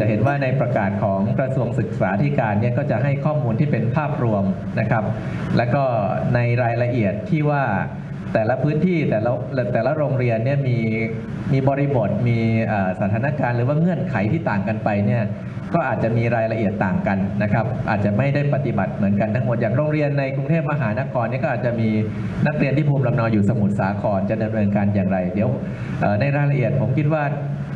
จะเห็นว่าในประกาศของกระทรวงศึกษาธิการเนี่ยก็จะให้ข้อมูลที่เป็นภาพรวมนะครับ แล้วก็ในรายละเอียดที่ว่า แต่ละพื้นที่แต่ละแต่ละโรงเรียนเนี่ยมีมีบริบทมีสถานการณ์หรือว่าเงื่อนไขที่ต่างกันไปเนี่ยก็อาจจะมีรายละเอียดต่างกันนะครับ อาจจะไม่ได้ปฏิบัติเหมือนกันทั้งหมดอย่างโรงเรียนในกรุงเทพมหานครเนี่ยก็อาจจะมีนักเรียนที่ภูมิลำเนาอยู่สมุทรสาครจะดำเนินการอย่างไร เดี๋ยวในรายละเอียดผมคิดว่า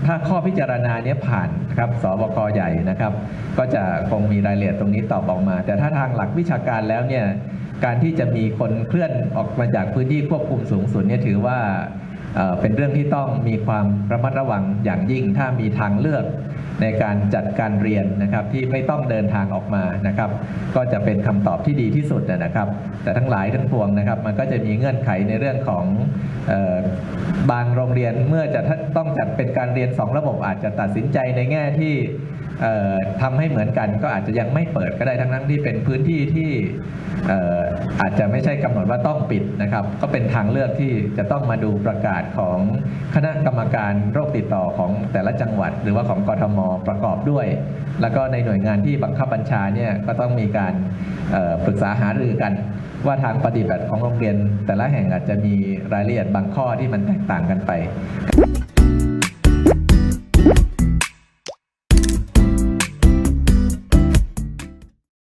ถ้าข้อพิจารณาเนี้ยผ่านครับสบคใหญ่นะครับ ก็จะคงมีรายละเอียดตรงนี้ตอบออกมา แต่ถ้าทางหลักวิชาการแล้วเนี่ย การที่จะมีคนเคลื่อนออกมาจากพื้นที่ควบคุมสูงสุดเนี่ยถือว่า เป็นเรื่องที่ต้องมีความระมัดระวังอย่างยิ่ง ถ้ามีทางเลือกในการจัดการเรียนนะครับที่ไม่ต้องเดินทางออกมานะครับ ก็จะเป็นคำตอบที่ดีที่สุดนะครับ แต่ทั้งหลายทั้งปวงนะครับ มันก็จะมีเงื่อนไขในเรื่องของออบางโรงเรียนเมื่อจะต้องจัดเป็นการเรียน 2 ระบบอาจจะตัดสินใจในแง่ที่เอ่อทำให้เหมือนกันก็อาจจะยังไม่เปิดก็ได้ทั้งนั้นที่เป็นพื้นที่ที่เอ่ออาจจะไม่ใช่กำหนดว่าต้องปิดนะครับ ก็เป็นทางเลือกที่จะต้องมาดูประกาศของคณะกรรมการโรคติดต่อของแต่ละจังหวัด หรือว่าของกทมประกอบด้วย แล้วก็ในหน่วยงานที่บังคับบัญชาเนี่ยก็ต้องมีการปรึกษาหารือกัน ว่าทางปฏิบัติของโรงเรียน แต่ละแห่งอาจจะมีรายละเอียดบางข้อที่มันแตกต่างกันไป